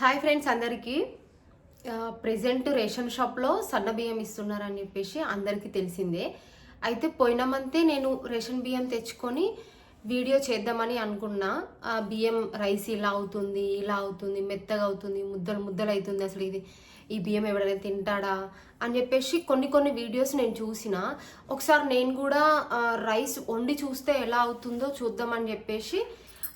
Hi friends అందరికీ. Present ration షాప్లో సన్న బియ్యం ఇస్తున్నారని చెప్పేసి అందరికీ తెలిసిందే. అయితే పోయిన మంతే నేను రేషన్ బియ్యం తెచ్చుకొని వీడియో చేద్దామని అనుకున్నా. బియ్యం రైస్ ఇలా అవుతుంది ఇలా అవుతుంది మెత్తగా అవుతుంది ముద్దలు ముద్దలు అవుతుంది అసలు ఇది. ఈ బియ్యం ఎవడైనా తింటాడా అని చెప్పేసి కొన్ని కొన్ని వీడియోస్ నేను చూసిన. ఒకసారి నేను కూడా రైస్ వండి చూస్తే ఎలా అవుతుందో చూద్దామని చెప్పేసి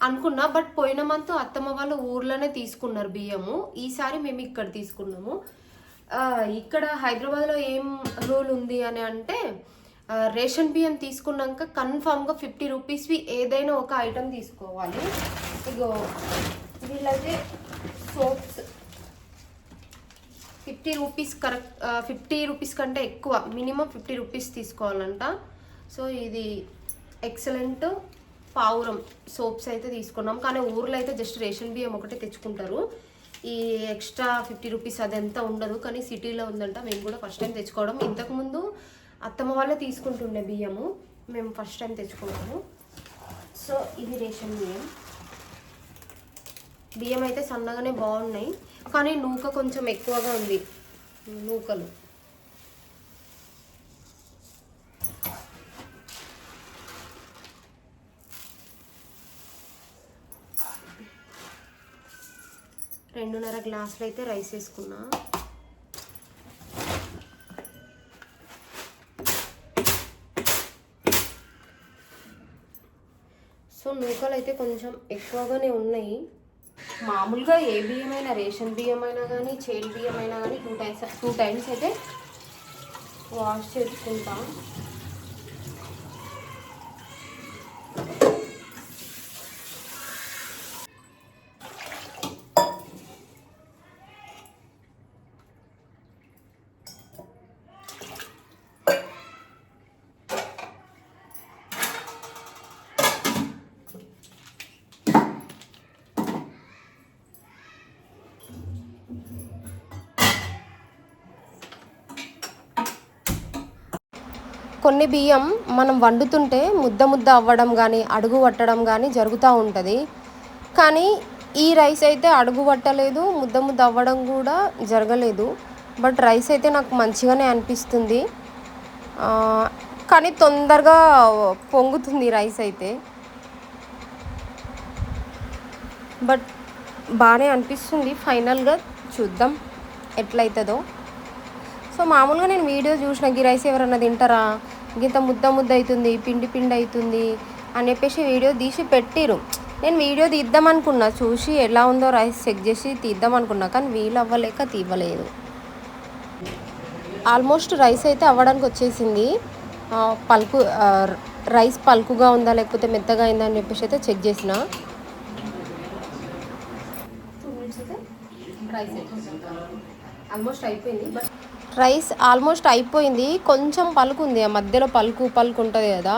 అనుకున్నా బట్ పోయిన మంత్ అత్తమ్మ వాళ్ళు ఊర్లోనే తీసుకున్నారు బియ్యము. ఈసారి మేము ఇక్కడ తీసుకున్నాము. ఇక్కడ హైదరాబాద్లో ఏం రూల్ ఉంది అని అంటే రేషన్ బియ్యం తీసుకున్నాక కన్ఫామ్గా ఫిఫ్టీ రూపీస్వి ఏదైనా ఒక ఐటెం తీసుకోవాలి. ఇగో వీళ్ళైతే soaps. Fifty rupees correct fifty rupees కంటే ఎక్కువ మినిమం ఫిఫ్టీ రూపీస్ తీసుకోవాలంట. సో ఇది ఎక్సలెంట్. పావురం సోప్స్ అయితే తీసుకున్నాం. కానీ ఊర్లో అయితే జస్ట్ రేషన్ బియ్యం ఒకటే తెచ్చుకుంటారు. ఈ ఎక్స్ట్రా ఫిఫ్టీ రూపీస్ అదంతా ఉండదు. కానీ సిటీలో ఉందంట మేము కూడా ఫస్ట్ టైం తెచ్చుకోవడం. ఇంతకుముందు అత్తమ్మ వాళ్ళే తీసుకుంటుండే బియ్యము. మేము ఫస్ట్ టైం తెచ్చుకున్నాము. సో ఇది రేషన్ బియ్యం. బియ్యం అయితే సన్నగానే బాగున్నాయి. కానీ నూక కొంచెం ఎక్కువగా ఉంది. నూకలు. రెండున్నర గ్లాసులు అయితే రైస్ వేసుకున్నా. సో నూకలు అయితే కొంచెం ఎక్కువగానే ఉన్నాయి. మామూలుగా ఏ బియ్యం అయినా రేషన్ బియ్యం అయినా కానీ చేల్ బియ్యం అయినా కానీ టూ టైమ్స్ టూ టైమ్స్ అయితే వాష్ చేసుకుంటాం. కొన్ని బియ్యం మనం వండుతుంటే ముద్ద ముద్ద అవ్వడం కానీ అడుగు పట్టడం కానీ జరుగుతూ ఉంటుంది. కానీ ఈ రైస్ అయితే అడుగు పట్టలేదు ముద్ద ముద్ద అవ్వడం కూడా జరగలేదు. బట్ రైస్ అయితే నాకు మంచిగానే అనిపిస్తుంది. కానీ తొందరగా పొంగుతుంది రైస్ అయితే. బట్ బాగానే అనిపిస్తుంది. ఫైనల్గా చూద్దాం ఎట్లయితుందో. సో మామూలుగా నేను వీడియో చూసిన గీ రైస్ ఎవరన్నా తింటారా? ఇంత ముద్ద ముద్ద అవుతుంది పిండి పిండి అవుతుంది అని చెప్పేసి వీడియో తీసి పెట్టిరు. నేను వీడియో తీద్దాం అనుకున్నా చూసి ఎలా ఉందో రైస్ చెక్ చేసి తీద్దాం అనుకున్నా కానీ వీలు అవ్వలేక తీవ్వలేదు. ఆల్మోస్ట్ రైస్ అయితే అవ్వడానికి వచ్చేసింది. పలుకు రైస్ పలుకుగా ఉందా లేకపోతే మెత్తగా అయిందా అని చెప్పేసి అయితే చెక్ చేసిన. రైస్ ఆల్మోస్ట్ అయిపోయింది బట్ రైస్ ఆల్మోస్ట్ అయిపోయింది. కొంచెం పలుకుంది. ఆ మధ్యలో పలుకు పలుకు ఉంటుంది కదా.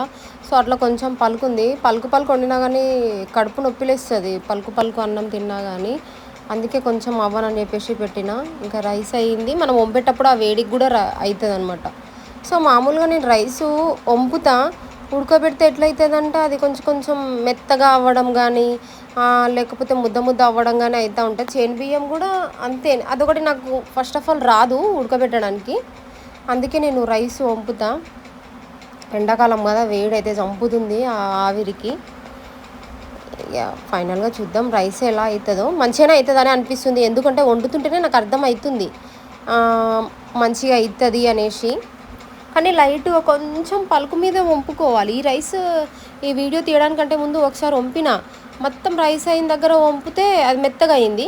సో అట్లా కొంచెం పలుకుంది. పలుకు పలుకు వండినా కానీ కడుపు నొప్పిలేస్తుంది పలుకు పలుకు అన్నం తిన్నా కానీ అందుకే కొంచెం అవ్వనని చెప్పేసి పెట్టిన. ఇంకా రైస్ అయ్యింది. మనం వంపేటప్పుడు ఆ వేడికి కూడా అవుతుంది అనమాట సో మామూలుగా నేను రైసు వంపుతా. ఉడకబెడితే ఎట్లయితుందంటే అది కొంచెం కొంచెం మెత్తగా అవ్వడం కానీ లేకపోతే ముద్ద ముద్ద అవ్వడం కానీ అవుతూ ఉంటుంది. చేను బియ్యం కూడా అంతే. అదొకటి నాకు ఫస్ట్ ఆఫ్ ఆల్ రాదు ఉడకబెట్టడానికి. అందుకే నేను రైస్ వంపుతా. ఎండాకాలం కదా వేడి అయితే చంపుతుంది ఆ ఆవిరికి. ఫైనల్గా చూద్దాం రైస్ ఎలా అవుతుందో మంచిగానే అవుతుందని అనిపిస్తుంది. ఎందుకంటే వండుతుంటేనే నాకు అర్థం అవుతుంది. మంచిగా అవుతుంది అనేసి. కానీ లైట్గా కొంచెం పలుకు మీద వంపుకోవాలి. ఈ రైస్ ఈ వీడియో తీయడానికంటే ముందు ఒకసారి వంపిన మొత్తం రైస్ అయిన దగ్గర వంపితే అది మెత్తగా అయింది.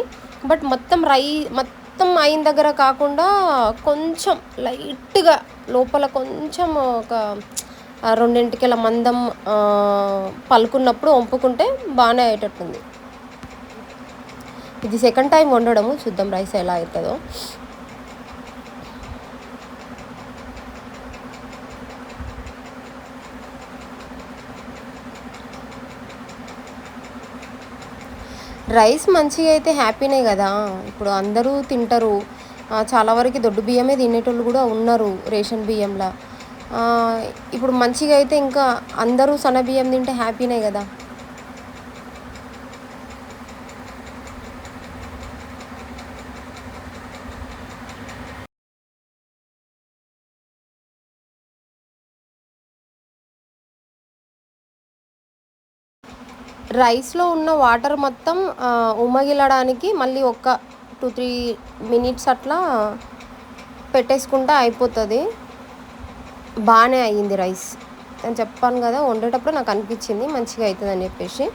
బట్ మొత్తం రై మొత్తం అయిన దగ్గర కాకుండా కొంచెం లైట్గా లోపల కొంచెం ఒక రెండింటికెల మందం పలుకున్నప్పుడు వంపుకుంటే బాగానే అయ్యేటట్టుంది. ఇది సెకండ్ టైం వండడము. చూద్దాం రైస్ ఎలా అవుతుందో రైస్ మంచిగా అయితే హ్యాపీనే కదా. ఇప్పుడు అందరూ తింటారు. చాలా వరకు దొడ్డు బియ్యమే తినేటోళ్ళు కూడా ఉన్నారు రేషన్ బియ్యంలో. ఇప్పుడు మంచిగా అయితే ఇంకా అందరూ సన్న బియ్యం తింటే హ్యాపీనే కదా. రైస్లో ఉన్న వాటర్ మొత్తం ఉమ్మగిలడానికి మళ్ళీ ఒక టూ త్రీ మినిట్స్ అట్లా పెట్టేసుకుంటే అయిపోతుంది. బాగానే అయ్యింది రైస్. నేను చెప్పాను కదా వండేటప్పుడు నాకు అనిపించింది మంచిగా అవుతుంది అని చెప్పేసి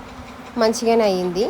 మంచిగానే అయ్యింది.